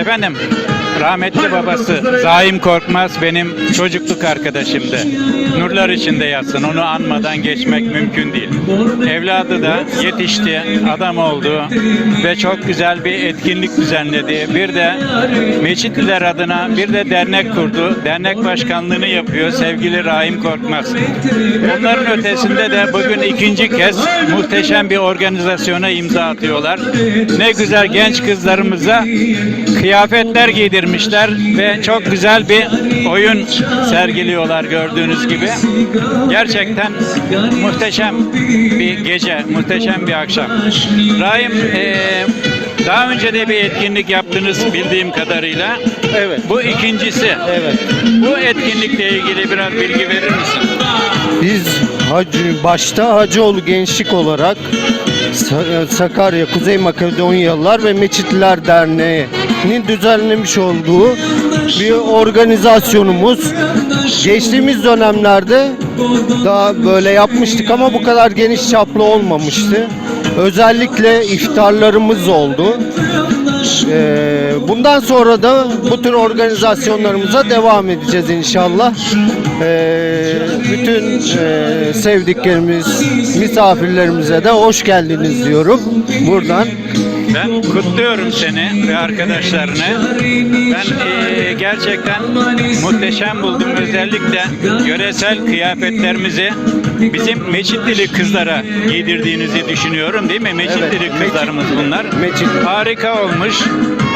Efendim, rahmetli babası Zaim Korkmaz benim çocukluk arkadaşımdı. Nurlar içinde yatsın, onu anmadan geçmek mümkün değil. Evladı da yetişti, adam oldu ve çok güzel bir etkinlik düzenledi. Bir de Meçitliler adına bir de dernek kurdu. Dernek başkanlığını yapıyor sevgili Rahim Korkmaz. Onların ötesinde de bugün ikinci kez muhteşem bir organizasyona imza atıyorlar. Ne güzel genç kızlarımıza kıyafetler giydirmişler ve çok güzel bir oyun sergiliyorlar gördüğünüz gibi. Gerçekten muhteşem bir gece, muhteşem bir akşam. Rahim, eee, daha önce de bir etkinlik yaptınız bildiğim kadarıyla. Evet. Bu ikincisi. Evet. Bu etkinlikle ilgili biraz bilgi verir misin? Biz Hacı, başta Hacıoğlu Gençlik olarak Sa- Sakarya Kuzey Makedonyalılar ve Meçitliler Derneği'nin düzenlemiş olduğu bir organizasyonumuz. Geçtiğimiz dönemlerde daha böyle yapmıştık ama bu kadar geniş çaplı olmamıştı. Özellikle iftarlarımız oldu. Ee, bundan sonra da bu tür organizasyonlarımıza devam edeceğiz inşallah. Ee, bütün e, sevdiklerimiz, misafirlerimize de hoş geldiniz diyorum buradan. Ben kutluyorum seni ve arkadaşlarını. Ben eee, gerçekten muhteşem buldum. Özellikle yöresel kıyafetlerimizi bizim Meçitlili kızlara giydirdiğinizi düşünüyorum değil mi? Meçitlili Evet, kızlarımız bunlar. Meçitli. Harika olmuş.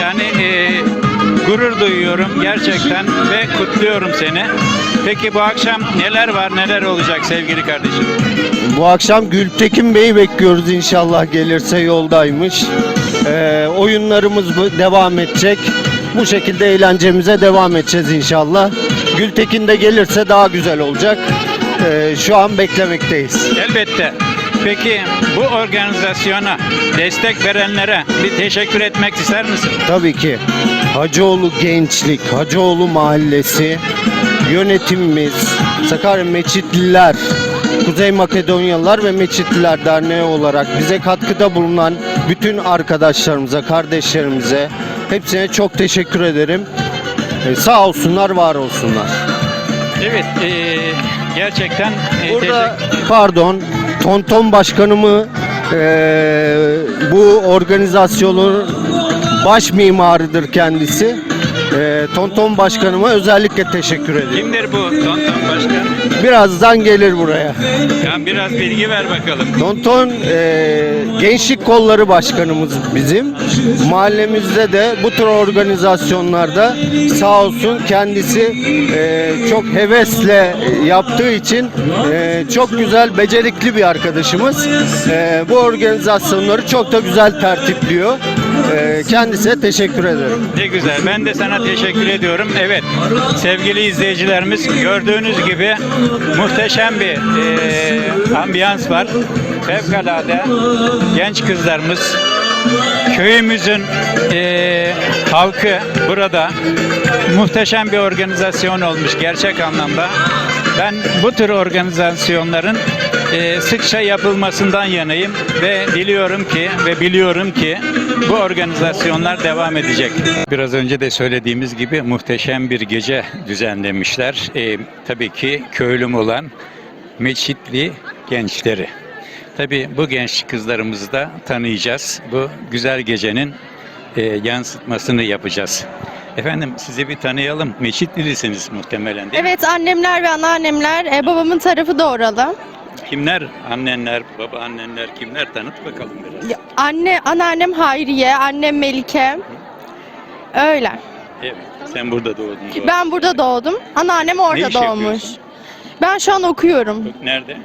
Yani eee, gurur duyuyorum gerçekten ve kutluyorum seni. Peki bu akşam neler var neler olacak sevgili kardeşim? Bu akşam Gültekin Bey'i bekliyoruz inşallah gelirse yoldaymış. Ee, oyunlarımız devam edecek. Bu şekilde eğlencemize devam edeceğiz inşallah. Gültekin de gelirse daha güzel olacak. Ee, şu an beklemekteyiz. Elbette. Peki bu organizasyona destek verenlere bir teşekkür etmek ister misin? Tabii ki Hacıoğlu Gençlik, Hacıoğlu Mahallesi, yönetimimiz, Sakarya Meçitliler, Kuzey Makedonyalılar ve Meçitliler Derneği olarak bize katkıda bulunan bütün arkadaşlarımıza, kardeşlerimize hepsine çok teşekkür ederim. Ee, sağ olsunlar, var olsunlar. Evet, eee, gerçekten eee, Burada pardon Tonton Başkanımı eee, bu organizasyonun baş mimarıdır kendisi. Eee, Tonton Başkanıma özellikle teşekkür ediyorum. Kimdir bu Tonton Başkan? Birazdan gelir buraya. Ya biraz bilgi ver bakalım. Tonton eee, Gençlik Kolları Başkanımız bizim. Mahallemizde de bu tür organizasyonlarda sağ olsun kendisi eee, çok hevesle yaptığı için eee, çok güzel, becerikli bir arkadaşımız. Eee, bu organizasyonları çok da güzel tertipliyor. Eee, kendisine teşekkür ederim. Ne güzel. Ben de sana teşekkür ediyorum. Evet, sevgili izleyicilerimiz gördüğünüz gibi muhteşem bir eee, ambiyans var. Fevkalade genç kızlarımız, köyümüzün eee, halkı burada muhteşem bir organizasyon olmuş gerçek anlamda. Ben bu tür organizasyonların e, sıkça yapılmasından yanayım ve diliyorum ki ve biliyorum ki bu organizasyonlar devam edecek. Biraz önce de söylediğimiz gibi muhteşem bir gece düzenlemişler. E, tabii ki köylüm olan Meçitli gençleri. Tabii bu genç kızlarımızı da tanıyacağız. Bu güzel gecenin e, yansıtmasını yapacağız. Efendim sizi bir tanıyalım. Meçitlilisiniz muhtemelen değil mi? Evet annemler ve anneannemler e, babamın tarafı da oralı. Kimler? Annenler, baba annenler kimler? Tanıt bakalım biraz. Ya, Anne, anneannem Hayriye, annem Melike. Öyle. Evet. Sen burada doğdun. doğru. Ben burada doğdum. Anneannem Ne orada iş doğmuş. yapıyorsun? Ben şu an okuyorum. Nerede?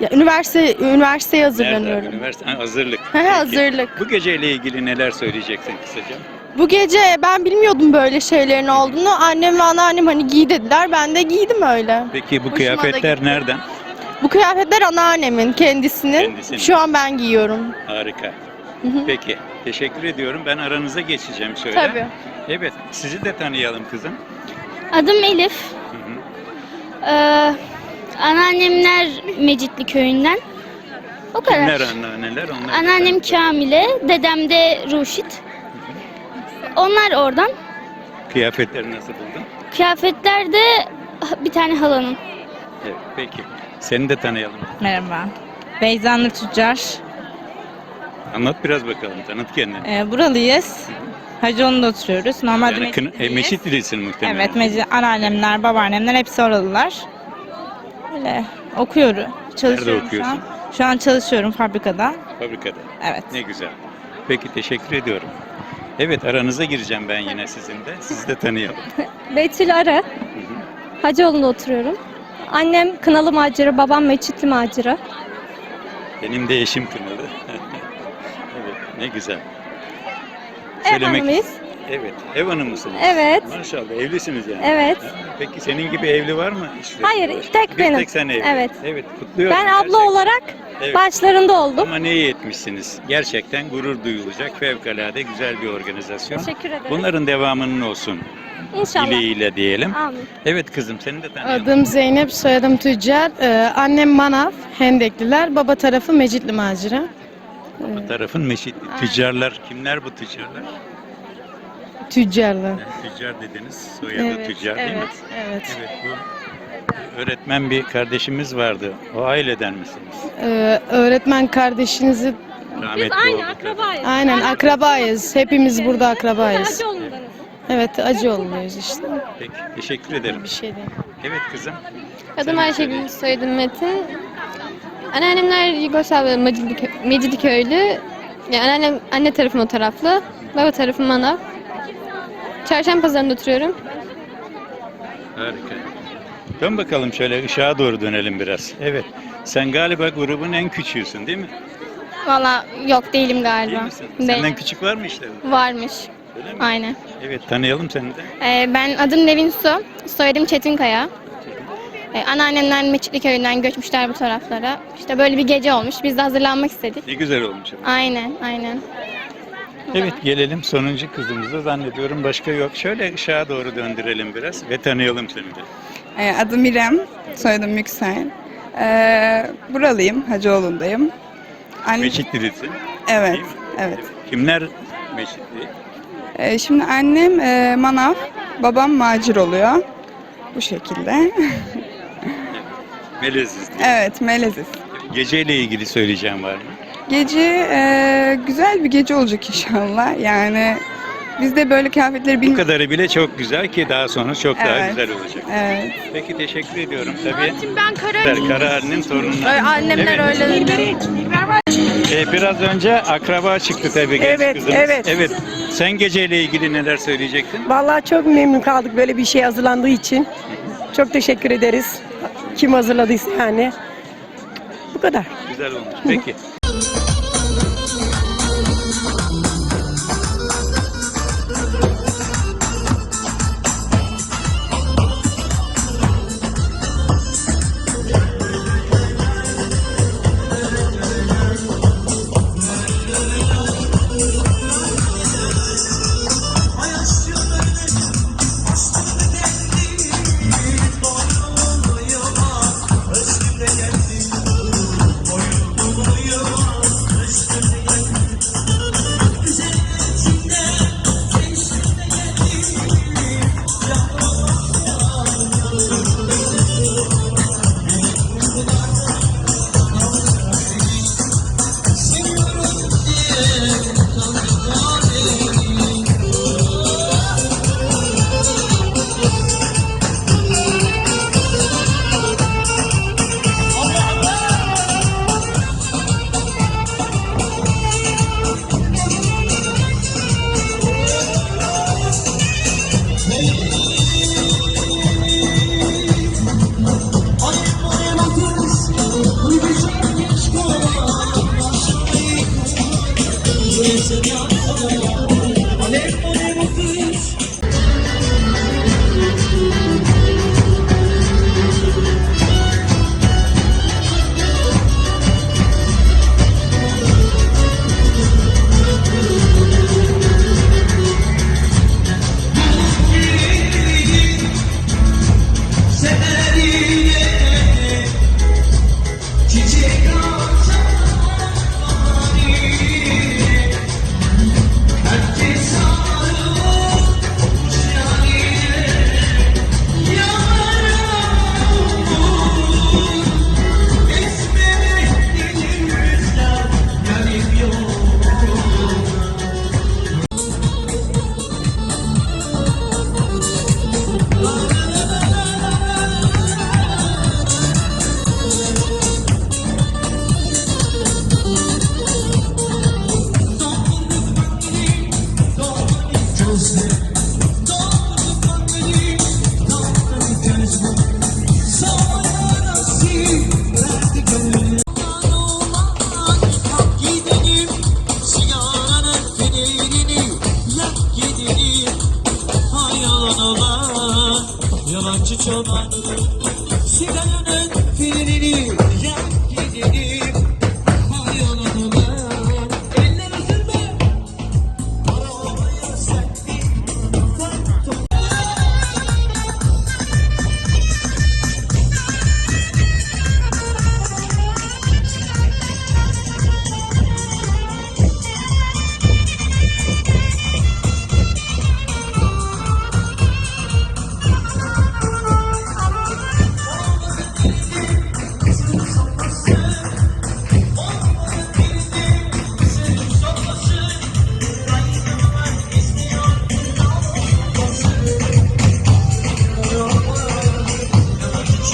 Ya, üniversite üniversiteye Nerede? hazırlanıyorum. Üniversite ha, hazırlık. Hı hı, Peki. hazırlık. Bu geceyle ilgili neler söyleyeceksin kısaca? Bu gece ben bilmiyordum böyle şeylerin olduğunu. Annem ve anneannem hani giy dediler. Ben de giydim öyle. Peki bu Hoşuma kıyafetler nereden? Bu kıyafetler anneannemin kendisinin. Kendisinin. Şu an ben giyiyorum. Harika. Hı hı. Peki. Teşekkür ediyorum. Ben aranıza geçeceğim şöyle. Tabii. Evet. Sizi de tanıyalım kızım. Adım Elif. Hı hı. Ee, anneannemler Mecitli köyünden. O kadar. Kimler anneanneler? Onlar da Anneannem tanıt. Kamile, dedem de Ruşit. Onlar oradan. Kıyafetleri nasıl buldun? Kıyafetler de bir tane halanın. Evet. Peki. Seni de tanıyalım. Merhaba. Beyza Nur Tüccar. Anlat biraz bakalım. Tanıt kendini. Ee, buralıyız. Hacıoğlu'nda oturuyoruz. Normalde Yani kın, e, Mecitliyiz. Meşitlisin muhtemelen. Evet, Mecit, anneannemler, babaannemler hepsi oralılar. Öyle okuyorum. Çalışıyorum şu okuyorsun? an. Şu an çalışıyorum fabrikada. Fabrikada. Evet. Ne güzel. Peki teşekkür ediyorum. Evet aranıza gireceğim ben yine sizin de. Sizi de tanıyalım. Betül Arı. Hacıoğlu'nda oturuyorum. Annem Kınalı Macera, babam Meçitli Macera. Benim de eşim Kınalı. evet ne güzel. Ev hanımıyız. Evet. Ev hanımısınız. Evet. Maşallah evlisiniz yani. Evet. Peki senin gibi evli var mı? İşte, Hayır, tek bir benim. tek sen evli. Evet. Evet kutluyorum. Ben abla gerçekten. olarak Evet. başlarında oldum. Ama ne iyi etmişsiniz. Gerçekten gurur duyulacak fevkalade güzel bir organizasyon. Teşekkür ederim. Bunların devamının olsun İnşallah. dileğiyle diyelim. Amin. Evet kızım seni de tanıyalım. Adım Zeynep, soyadım Tüccar. Ee, annem Manav, Hendekliler. Baba tarafı Mecitli Macera. Bu tarafın meşitli. Tüccarlar kimler bu tüccarlar? Tüccarlı. Tüccar dediniz. Soyadı Evet, tüccar değil mi? evet, evet. Evet bu öğretmen bir kardeşimiz vardı. O aileden misiniz? Ee, öğretmen kardeşinizi... Rahmetli Aynı oldu. akrabayız. Aynen akrabayız. Hepimiz burada akrabayız. Hacıoğlu'ndanız. Evet, acı olmuyoruz işte. Peki teşekkür ederim. Bir şey değil. Evet kızım. Adım Ayşegül, soyadım Metin. Anneannemler Yugoslavya Mecidiköy, Mecidiköylü. Yani anneannem, anne tarafım o taraflı. Baba tarafım Manav. Çarşamba pazarında oturuyorum. Harika. Dön bakalım şöyle ışığa doğru dönelim biraz. Evet. Sen galiba grubun en küçüğüsün değil mi? Valla yok değilim Değil galiba. misin? Değil. Senden küçük var mı işte? Varmış. Öyle mi? Aynen. Evet tanıyalım seni de. Ee, ben adım Nevin Su. Soyadım Çetinkaya. Ee, anneannemler Meçitli köyünden göçmüşler bu taraflara. İşte böyle bir gece olmuş. Biz de hazırlanmak istedik. Ne güzel olmuş ama. Aynen, aynen. Evet gelelim sonuncu kızımıza zannediyorum başka yok. Şöyle ışığa doğru döndürelim biraz ve tanıyalım seni de. Ee, Adım İrem, soyadım Yüksel. Ee, buralıyım, Hacıoğlu'ndayım. Anne, Meçitlilisin. evet, evet. Kimler Meçitli? Ee, şimdi annem e, manav, babam macir oluyor. Bu şekilde. Melez'iz diye. evet, meleziz. Geceyle ilgili söyleyeceğim var mı? Gece e, güzel bir gece olacak inşallah. Yani biz de böyle kıyafetleri Bu bin... kadarı bile çok güzel ki daha sonra çok daha Evet. güzel olacak. Evet. Peki teşekkür ediyorum tabii. Ben Kara Karahan'ın torunları. Annemler Evet. öyle. Ee, biraz önce akraba çıktı tabii genç Evet, kızımız. evet. Evet. Sen geceyle ilgili neler söyleyecektin? Vallahi çok memnun kaldık böyle bir şey hazırlandığı için. Çok teşekkür ederiz. Kim hazırladıysa yani. Bu kadar. Güzel olmuş. Peki.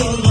your love.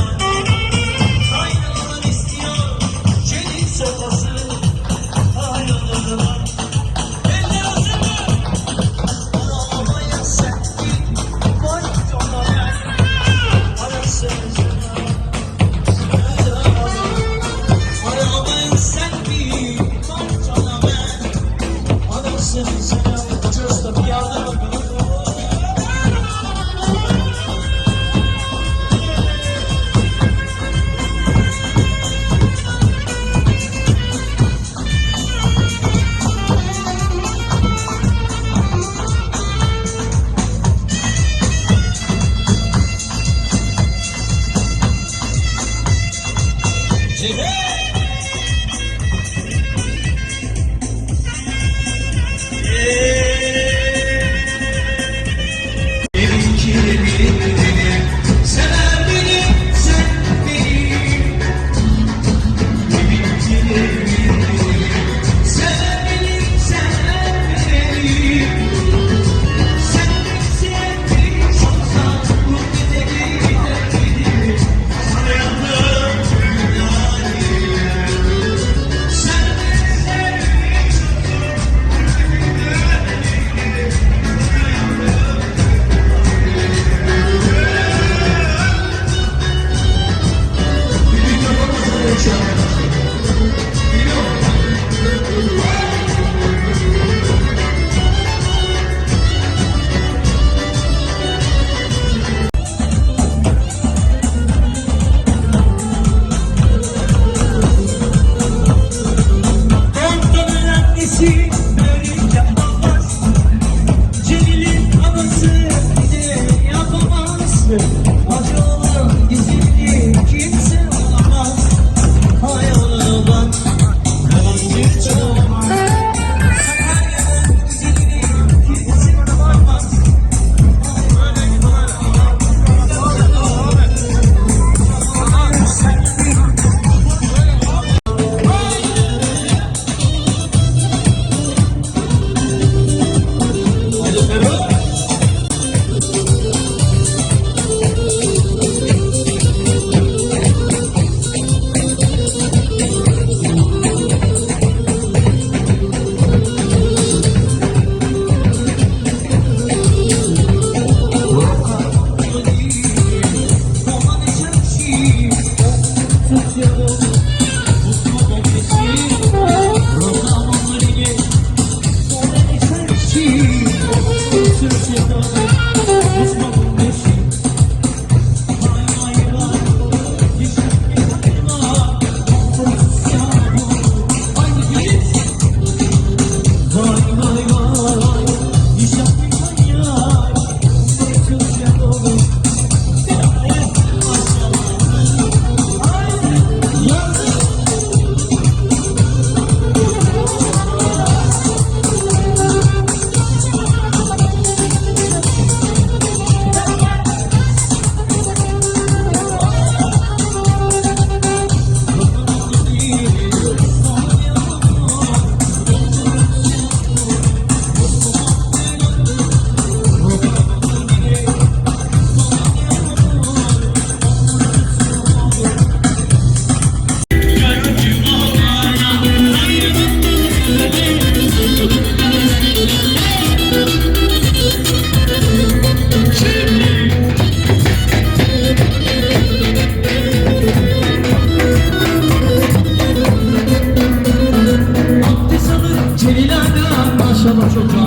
Maşallah çok kabiliydi.